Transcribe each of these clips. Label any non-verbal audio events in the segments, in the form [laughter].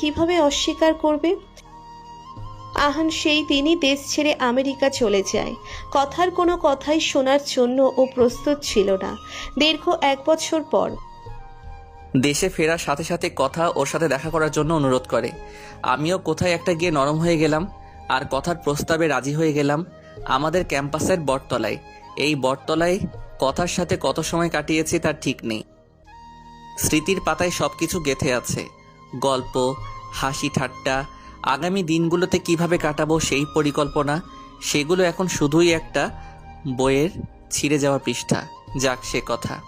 কীভাবে অস্বীকার করবে? আহান, সেই দিনই দেশ ছেড়ে আমেরিকা চলে যায়। কথার কোনো কথাই শোনার জন্য ও প্রস্তুত ছিল না। দীর্ঘ এক বছর পর দেশে ফেরার সাথে সাথে কথা ওর সাথে দেখা করার জন্য অনুরোধ করে। আমিও কোথায় একটা গিয়ে নরম হয়ে গেলাম আর কথার প্রস্তাবে রাজি হয়ে গেলাম আমাদের ক্যাম্পাসের বটতলায়। এই বটতলায় কথার সাথে কত সময় কাটিয়েছি তার ঠিক নেই। স্মৃতির পাতায় সব কিছু গেথে আছে। গল্প হাসি ঠাট্টা আগামী দিনগুলোতে কীভাবে কাটাবো সেই পরিকল্পনা সেগুলো এখন শুধুই একটা বইয়ের ছিঁড়ে যাওয়া পৃষ্ঠা। যাক সে কথা।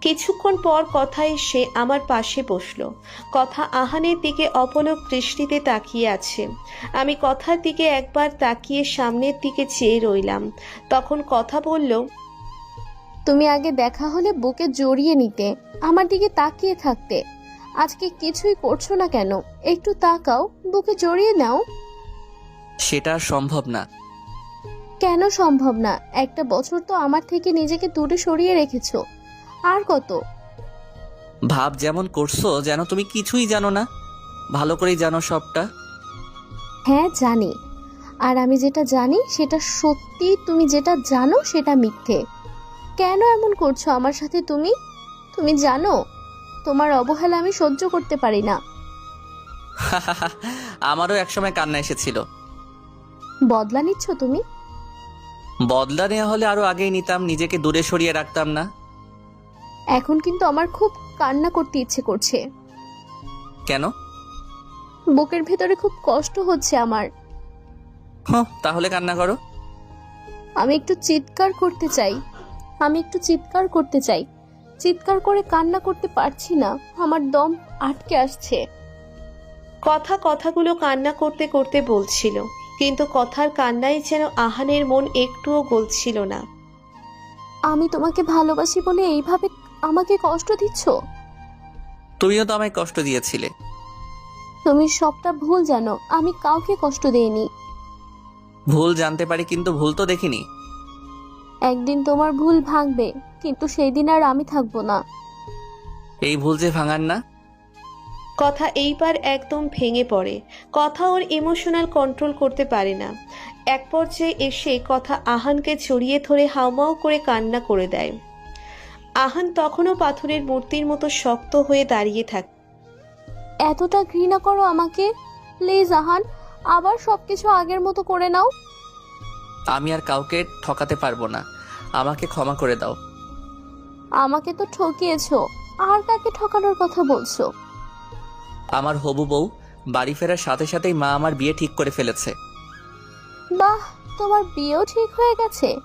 কিছুক্ষণ পর কথা এসে আমার পাশে বসল। কথা আহানের দিকে অপলক দৃষ্টিতে তাকিয়ে আছে। আমি কথার দিকে একবার তাকিয়ে সামনের দিকে চেয়ে রইলাম। তখন কথা বলল তুমি আগে দেখা হলে বুকে জড়িয়ে নিতে আমার দিকে তাকিয়ে থাকতে। আজকে কিছুই করছ না কেন? একটু তাকাও বুকে জড়িয়ে নাও। সেটা আর সম্ভব না। কেন সম্ভব না? একটা বছর তো আমার থেকে নিজেকে দূরে সরিয়ে রেখেছো। আর কত? ভাব যেমন করছ যেন তুমি কিছুই জানো না। ভালো করেই জানো সবটা। হ্যাঁ জানি। আর আমি যেটা জানি সেটা সত্যি তুমি যেটা জানো সেটা মিথ্যে। কেন এমন করছ আমার সাথে তুমি? তুমি জানো? তোমার অবহেলা আমি সহ্য করতে পারি না। [laughs] আমারও একসময় কান্না এসেছিল। বদলা নিচ্ছ তুমি? বদলা নেওয়া হলে আরও আগেই নিতাম নিজেকে দূরে সরিয়ে রাখতাম না। এখন কিন্তু আমার খুব কান্না করতে ইচ্ছে করছে। কেন? বুকের ভেতরে খুব কষ্ট হচ্ছে আমার। হ্যাঁ তাহলে কান্না করো। আমি একটু চিৎকার করতে চাই। আমি একটু চিৎকার করতে চাই। চিৎকার করে কান্না করতে পারছি না। আমার দম আটকে আসছে। কথা কথাগুলো কান্না করতে করতে বলছিল কিন্তু কথার কান্নায় যেন আহানের মন একটুও গলছিল না। আমি তোমাকে ভালোবাসি বলে এইভাবে আমাকে কষ্ট দিচ্ছ? তুমিও তো আমায় কষ্ট দিয়েছিলে। তুমি সবটা ভুল জানো আমি কাউকে কষ্ট দেইনি। ভুল জানতে পারি কিন্তু ভুল তো দেখিনি। একদিন তোমার ভুল ভাঙবে কিন্তু সেই দিন আর আমি থাকব না। এই ভুল যে ভাঙার না? কথা এইবার একদম ভেঙে পড়ে। কথা ওর ইমোশনাল কন্ট্রোল করতে পারে না। এক পর্যায়ে এসে কথা আহানকে জড়িয়ে ধরে হাউমাউ করে কান্না করে দেয়। আহান তখনও পাথরের মূর্তির মতো শক্ত হয়ে দাঁড়িয়ে থাকে এতটা ঘৃণা করো আমাকে। প্লিজ আহান আবার সবকিছু আগের মতো করে নাও। আমি আর কাউকে ঠকাতে পারব না। আমাকে ক্ষমা করে দাও। আমাকে তো ঠকিয়েছো। আর কাকে ঠকানোর কথা বলছো? আমার হবু বউ বাড়ি ফেরার সাথে সাথেই মা আমার বিয়ে ঠিক করে ফেলেছে। বাহ তোমার বিয়েও ঠিক হয়ে গেছে।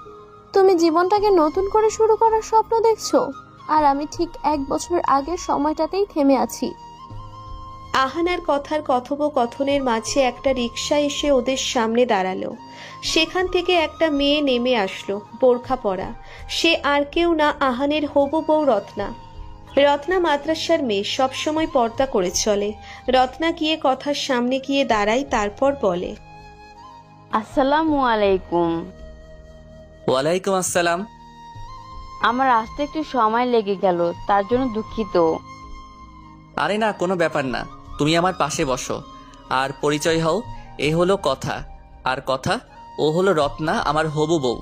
তুমি জীবনটাকে নতুন করে শুরু করার স্বপ্ন দেখছ। আর আমি ঠিক এক বছর আগের সময়টাতেই থেমে আছি। আহানার কথার কথোপকথনের মাঝে একটা রিক্সা এসে ওদের সামনে দাঁড়াল। সেখান থেকে একটা মেয়ে নেমে আসলো বোরখা পরা। সে আর কেউ না আহানের হবু বউ রত্না। রত্না মাদ্রাসার মেয়ে সবসময় পর্দা করে চলে। রত্না গিয়ে কথার সামনে গিয়ে দাঁড়ায় তারপর বলে আসসালামু আলাইকুম। ওয়ালাইকুম আসসালাম। আমার আসতে একটু সময় লেগে গেল তার জন্য দুঃখিত। আরে না কোনো ব্যাপার না। তুমি আমার পাশে বসো। আর পরিচয় হও এ হলো কথা। আর কথা ও হলো রত্না আমার হবু বউ।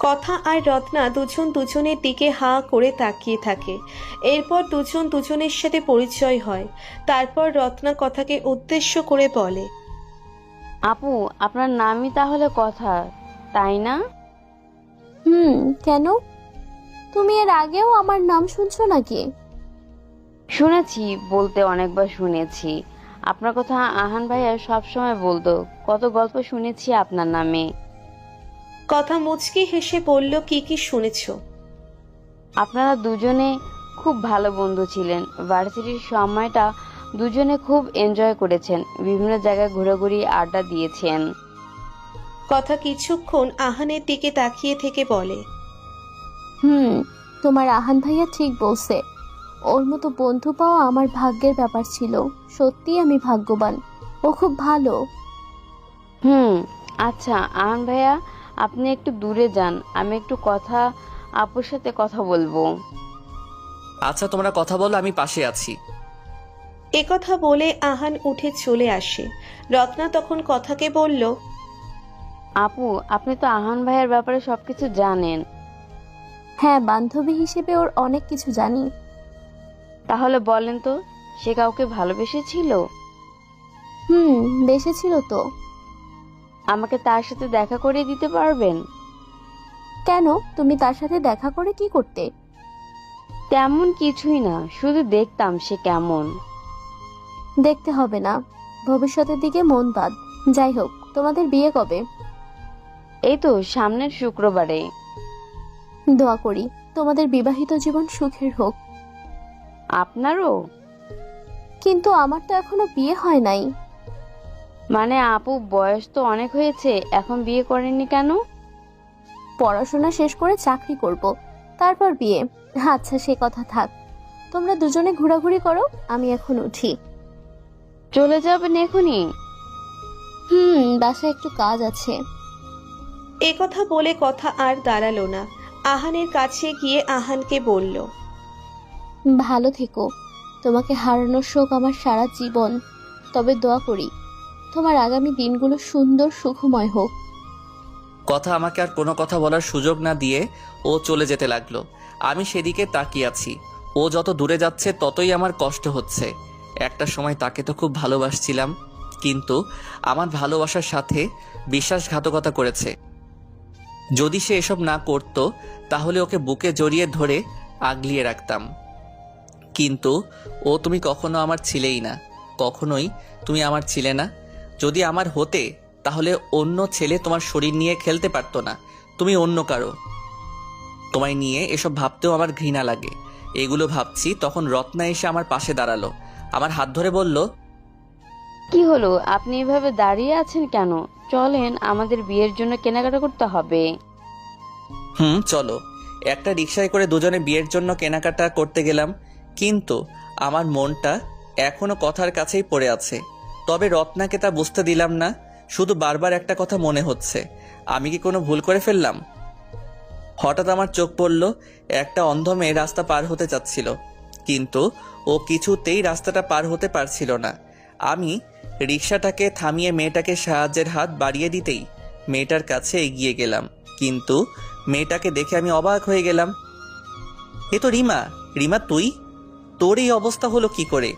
কথা আর রত্না দুজন দুজনের দিকে হাঁ করে তাকিয়ে থাকে। এরপর দুজন দুজনের সাথে পরিচয় হয়। তারপর রত্না কথাকে উদ্দেশ্য করে বলে আপু আপনার নামই তাহলে কথা তাই না? হুম কেন? তুমি এর আগেও আমার নাম শুনছো নাকি? শুনেছি বলতে অনেকবার শুনেছি। আপনার কথা আহান ভাইয়া সবসময় বলতো। কত গল্প শুনেছি আপনার নামে। কথা মুচকি হেসে বলল কি কি শুনেছ? আপনারা দুজনে খুব ভালো বন্ধু ছিলেন। ভার্সিটির সময়টা দুজনে খুব এনজয় করেছেন। বিভিন্ন জায়গায় ঘোরাঘুরি আড্ডা দিয়েছেন। কথা কিছুক্ষণ আহানের দিকে তাকিয়ে থেকে বলে হুম তোমার আহান ভাইয়া ঠিক বলছে। ওর মতো বন্ধু পাওয়া আমার ভাগ্যের ব্যাপার ছিল। সত্যিই আমি ভাগ্যবান। ও খুব ভালো। হুম আচ্ছা আহান ভাইয়া আপনি একটু দূরে যান। আমি একটু কথা আপুর সাথে কথা বলব। আচ্ছা তোমরা কথা বলো আমি পাশে আছি। একথা বলে আহান উঠে চলে আসে। রত্না তখন কথাকে বলল আপু আপনি তো আহান ভাইয়ের ব্যাপারে সবকিছু জানেন। হ্যাঁ বান্ধবী হিসেবে ওর অনেক কিছু জানি। তাহলে বলেন তো সে কাউকে ভালোবেসেছিল? হুম বেসেছিল তো। আমাকে তার সাথে দেখা করে দিতে পারবেন? কেন? তুমি তার সাথে দেখা করে কি করতে? তেমন কিছুই না শুধু দেখতাম সে কেমন। দেখতে হবে না ভবিষ্যতের দিকে মন বাদ। যাই হোক তোমাদের বিয়ে কবে? এই তো সামনের শুক্রবারে। দোয়া করি তোমাদের বিবাহিত জীবন সুখের হোক। আপনারও? কিন্তু আমার তো এখনও বিয়ে হয় নাই। মানে আপু বয়স তো অনেক হয়েছে এখন বিয়ে করেননি কেন? পড়াশোনা শেষ করে চাকরি করব তারপর বিয়ে। আচ্ছা সে কথা থাক। তোমরা দুজনে ঘোরাঘুরি করো আমি এখন উঠি। চলে যাবেন এখনই? হুম বাসায় একটু কাজ আছে। একথা বলে কথা আর দাঁড়াল না। আহানের কাছে গিয়ে আহানকে বলল ভালো থেকো। তোমাকে হারানোর শোক আমার সারা জীবন। তবে দোয়া করি, তোমার আগামী দিনগুলো সুন্দর, সুখময় হোক। কথা আমাকে আর কোনো কথা বলার সুযোগ না দিয়ে ও চলে যেতে লাগল। আমি সেদিকে তাকিয়ে আছি। ও যত দূরে যাচ্ছে, ততই আমার কষ্ট হচ্ছে। একটা সময় তাকে তো খুব ভালোবাসছিলাম, কিন্তু আমার ভালোবাসার সাথে বিশ্বাসঘাতকতা করেছে। যদি সে এসব না করত, তাহলে ওকে বুকে জড়িয়ে ধরে আগলিয়ে রাখতাম। কিন্তু ও তুমি কখনো আমার ছিলেই না। কখনোই তুমি আমার ছিলে না। যদি আমার হতে তাহলে অন্য ছেলে তোমার শরীর নিয়ে খেলতে পারতো না। তুমি অন্য কারও। তোমায় নিয়ে এসব ভাবতেও আমার ঘৃণা লাগে। এগুলো ভাবছি তখন রত্না এসে আমার পাশে দাঁড়াল। আমার হাত ধরে বলল কি হলো? আপনি এভাবে দাঁড়িয়ে আছেন কেন? চলেন আমাদের বিয়ের জন্য কেনাকাটা করতে হবে। হুম চলো। একটা রিক্সায় করে দুজনে বিয়ের জন্য কেনাকাটা করতে গেলাম। কিন্তু আমার মনটা এখনও কথার কাছেই পড়ে আছে। তবে রত্নাকে তা বুঝতে দিলাম না, শুধু বারবার একটা কথা মনে হচ্ছে। আমি কি কোনো ভুল করে ফেললাম? হঠাৎ আমার চোখ পড়ল, একটা অন্ধ মেয়ে রাস্তা পার হতে চাচ্ছিল। কিন্তু ও কিছুতেই রাস্তাটা পার হতে পারছিল না। আমি রিক্সাটাকে থামিয়ে মেয়েটাকে সাহায্যের হাত বাড়িয়ে দিতেই মেয়েটার কাছে এগিয়ে গেলাম। কিন্তু মেয়েটাকে দেখে আমি অবাক হয়ে গেলাম। এ তো রিমা রিমা তুই? তোর এই অবস্থা হলো কি করে?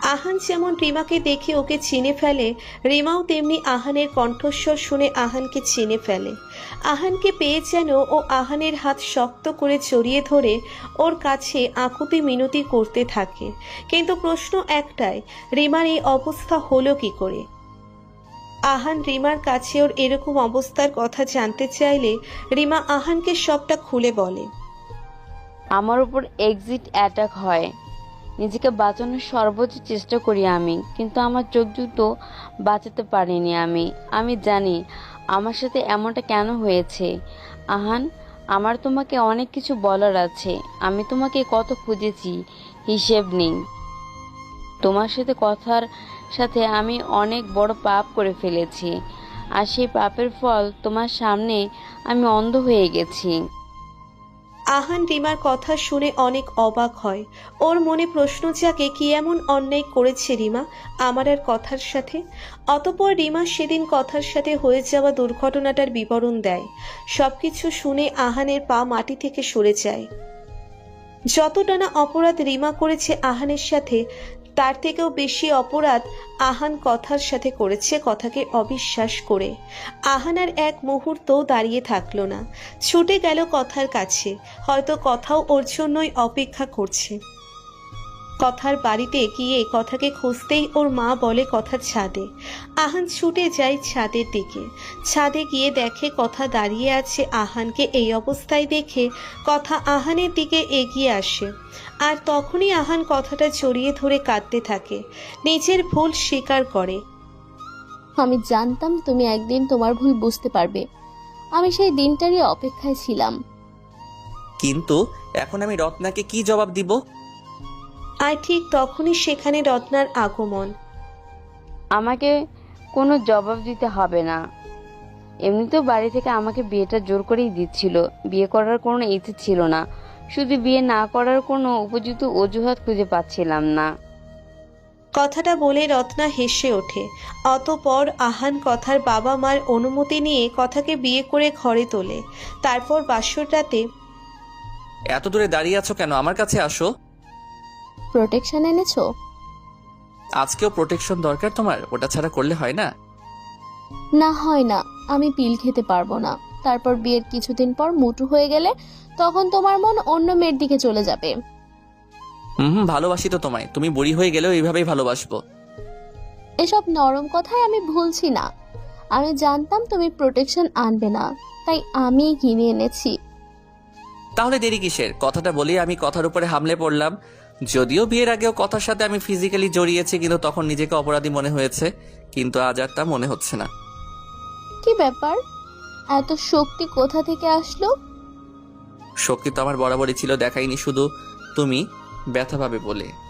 আহান যেমন রিমাকে দেখে ওকে চিনে ফেলে, রিমাও তেমনি আহানের কণ্ঠস্বর শুনে আহানকে চিনে ফেলে। আহানকে পেয়ে যেন ও আহানের হাত শক্ত করে জড়িয়ে ধরে ওর কাছে আকুতি মিনতি করতে থাকে। কিন্তু প্রশ্ন একটাই, রিমার এই অবস্থা হলো কি করে? আহান রিমার কাছে ওর এরকম অবস্থার কথা জানতে চাইলে রিমা আহানকে সবটা খুলে বলে। আমার উপর এক্সিট অ্যাটাক হয়। নিজেকে বাঁচানোর সর্বোচ্চ চেষ্টা করি আমি, কিন্তু আমার চোখ দুটো বাঁচাতে পারিনি আমি। আমি জানি আমার সাথে এমনটা কেন হয়েছে। আহান, আমার তোমাকে অনেক কিছু বলার আছে। আমি তোমাকে কত খুঁজেছি, হিসেব নেই। তোমার সাথে কথার সাথে আমি অনেক বড় পাপ করে ফেলেছি। আর সেই পাপের ফল তোমার সামনে আমি অন্ধ হয়ে গেছি। আহান রিমার কথা শুনে অনেক অবাক হয়। ওর মনে প্রশ্ন জাগে, কি এমন অন্যায় করেছে রিমা আমার আর কথার সাথে? অতপর রিমা সেদিন কথার সাথে হয়ে যাওয়া দুর্ঘটনাটার বিবরণ দেয়। সবকিছু শুনে আহানের পা মাটি থেকে সরে যায়। যতটা না অপরাধ রিমা করেছে আহানের সাথে তার থেকেও বেশি অপরাধ আহান কথার সাথে করেছে কথাকে অবিশ্বাস করে। আহান আর এক মুহূর্ত দাঁড়িয়ে থাকল না। ছুটে গেল কথার কাছে। হয়তো কথাও ওর জন্যই অপেক্ষা করছে। কথার বাড়িতে গিয়ে কথাকে খুঁজতেই ওর মা বলে কথা ছাদে। আহান ছুটে যায় ছাদের দিকে। ছাদে গিয়ে দেখে কথা দাঁড়িয়ে আছে আহানকে এই অবস্থায় দেখে কথা আহানের দিকে এগিয়ে আসে। আর তখনই আহান কথাটা জড়িয়ে ধরে কাঁদতে থাকে। নিজের ভুল স্বীকার করে। আমি জানতাম তুমি একদিন তোমার ভুল বুঝতে পারবে। আমি সেই দিনটারই অপেক্ষায় ছিলাম। কিন্তু এখন আমি রত্নাকে কি জবাব দিব? আর ঠিক তখনই সেখানে রত্নার আগমন। আমাকে কোনো জবাব দিতে হবে না। এমনিতেও বাড়ি থেকে আমাকে বিয়েটা জোর করেই দিচ্ছিল। বিয়ে করার কোনো ইচ্ছে ছিল না। শুধু বিয়ে না করার কোনো উপযুক্ত অজুহাত খুঁজে পাচ্ছিলাম না। কথাটা বলে রত্না হেসে ওঠে। অতপর আহান কথার বাবা মার অনুমতি নিয়ে কথাকে বিয়ে করে ঘরে তোলে। তারপর বাসর রাতে এত দূরে দাঁড়িয়ে আছো কেন? আমার কাছে আসো। প্রোটেকশন এনেছো? আজকেও প্রোটেকশন দরকার তোমার? ওটা ছাড়া করলে হয় না? না হয় না। আমি পিল খেতে পারব না। তারপর বিয়ের কিছুদিন পর মুটু হয়ে গেলে তখন তোমার মন অন্য মেয়ের দিকে চলে যাবে। হুম ভালোবাসি তো তোমায়। তুমি বুড়ি হয়ে গেলেও এইভাবেই ভালোবাসবো। এসব নরম কথায় আমি ভুলছি না। আমি জানতাম তুমি প্রোটেকশন আনবে না। তাই আমি কিনে এনেছি। তাহলে দেরি কিসের? কথাটা বলি আমি কথার উপরে হামলে পড়লাম। যদিও বিয়ের আগেও কথার সাথে আমি ফিজিক্যালি জড়িয়েছি কিন্তু তখন নিজেকে অপরাধী মনে হয়েছে কিন্তু আজ আর তা মনে হচ্ছে না। কি ব্যাপার? এত শক্তি কোথা থেকে আসলো? শক্তি তো আমার বরাবরই ছিল দেখাইনি শুধু তুমি ব্যথা পাবে বলে।